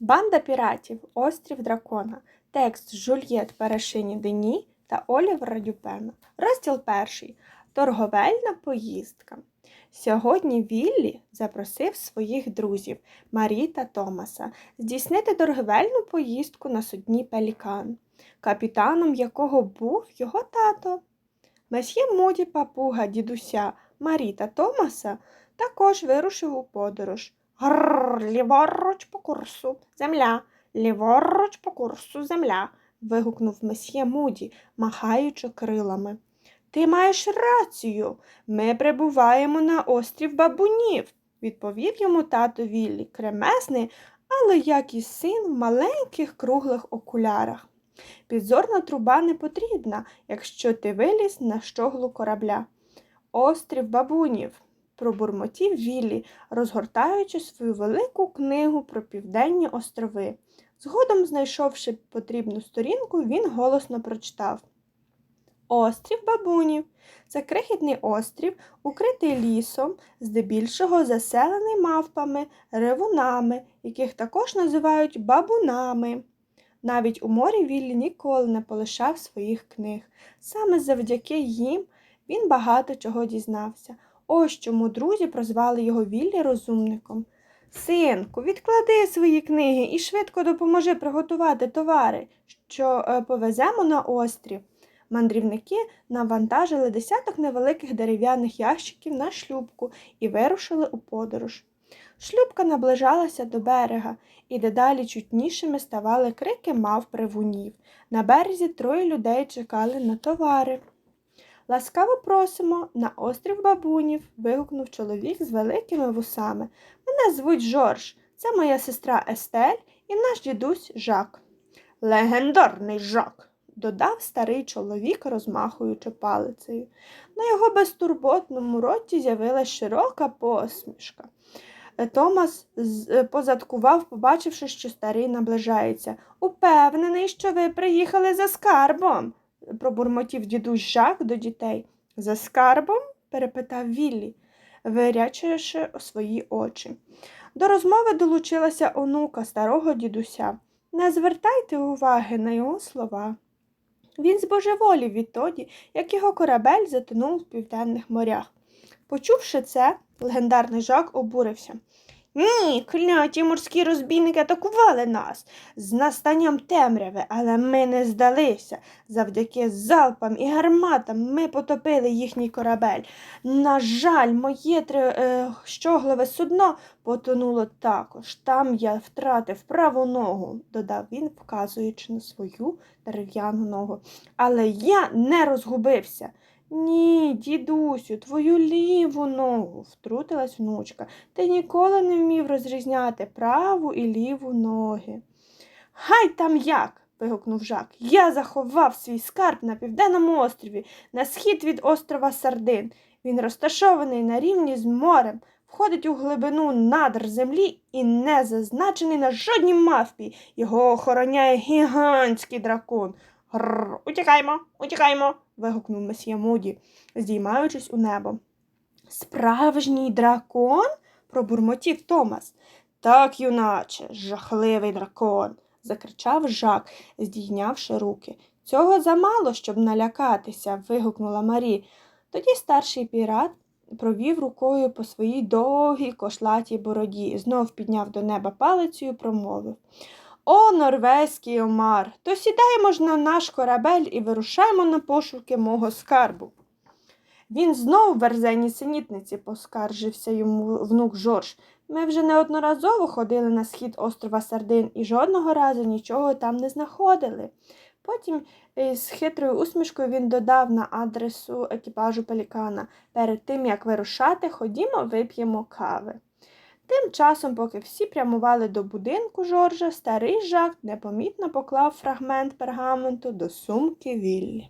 Банда піратів. Острів Дракона. Текст Жульєт Парашині Дені та Олівера Дюпена. Розділ перший. Торговельна поїздка. Сьогодні Віллі запросив своїх друзів Марі та Томаса здійснити торговельну поїздку на судні Пелікан, капітаном якого був його тато. Месьє Моді папуга дідуся Марі та Томаса також вирушив у подорож. Грррр, ліворуч по курсу, земля, ліворуч по курсу, земля. вигукнув месьє Муді, махаючи крилами. Ти маєш рацію. Ми прибуваємо на острів бабунів, відповів йому тато Віллі, кремесний, але як і син в маленьких круглих окулярах. Підзорна труба не потрібна, якщо ти виліз на щоглу корабля. Острів бабунів, пробурмотів Віллі, розгортаючи свою велику книгу про південні острови. Згодом, знайшовши потрібну сторінку, він голосно прочитав. Острів бабунів. Це крихітний острів, укритий лісом, здебільшого заселений мавпами, ревунами, яких також називають бабунами. Навіть у морі Віллі ніколи не полишав своїх книг. Саме завдяки їм він багато чого дізнався. Ось чому друзі прозвали його Віллі розумником. Синку, відклади свої книги і швидко допоможи приготувати товари, що е, повеземо на острів. Мандрівники навантажили десяток невеликих дерев'яних ящиків на шлюбку і вирушили у подорож. Шлюбка наближалася до берега, і дедалі чутнішими ставали крики мав привунів. На березі троє людей чекали на товари. Ласкаво просимо на острів бабунів. вигукнув чоловік з великими вусами. Мене звуть Жорж, це моя сестра Естель і наш дідусь Жак. Легендарний Жак, додав старий чоловік, розмахуючи палицею. На його безтурботному роті з'явилась широка посмішка. Томас з- позадкував, побачивши, що старий наближається. Упевнений, що ви приїхали за скарбом, пробурмотів дідусь Жак до дітей. За скарбом? перепитав Віллі, вирячуючи свої очі. До розмови долучилася онука старого дідуся. Не звертайте уваги на його слова. Він збожеволів відтоді, як його корабель затонув в південних морях. Почувши це, легендарний жак обурився. Ні, кляті морські розбійники атакували нас з настанням темряви, але ми не здалися. Завдяки залпам і гарматам ми потопили їхній корабель. На жаль, моє три, е, судно потонуло також. Там я втратив праву ногу, додав він, вказуючи на свою дерев'яну ногу. Але я не розгубився. Ні, дідусю, твою ліву ногу, втрутилась внучка. Ти ніколи не вмів розрізняти праву і ліву ноги. Хай там як. вигукнув Жак. Я заховав свій скарб на південному острові, на схід від острова Сардин. Він розташований на рівні з морем, входить у глибину надр землі і не зазначений на жодній мавпі. Його охороняє гігантський дракон. Гррр, утікаймо, утікаймо. Вигукнув месьє Муді, здіймаючись у небо. Справжній дракон? пробурмотів Томас. Так, юначе, жахливий дракон, закричав Жак, здійнявши руки. Цього замало, щоб налякатися, вигукнула Марі. Тоді старший пірат провів рукою по своїй довгій кошлатій бороді, знов підняв до неба палицю і промовив. О, норвезький омар, то сідаємо ж на наш корабель і вирушаємо на пошуки мого скарбу. Він знов верзені синітниці, поскаржився йому внук Жорж. Ми вже неодноразово ходили на схід острова Сардин і жодного разу нічого там не знаходили. Потім е, з хитрою усмішкою він додав на адресу екіпажу пелікана перед тим, як вирушати, ходімо, вип'ємо кави. Тим часом, поки всі прямували до будинку Жоржа, старий Жак непомітно поклав фрагмент пергаменту до сумки Віллі.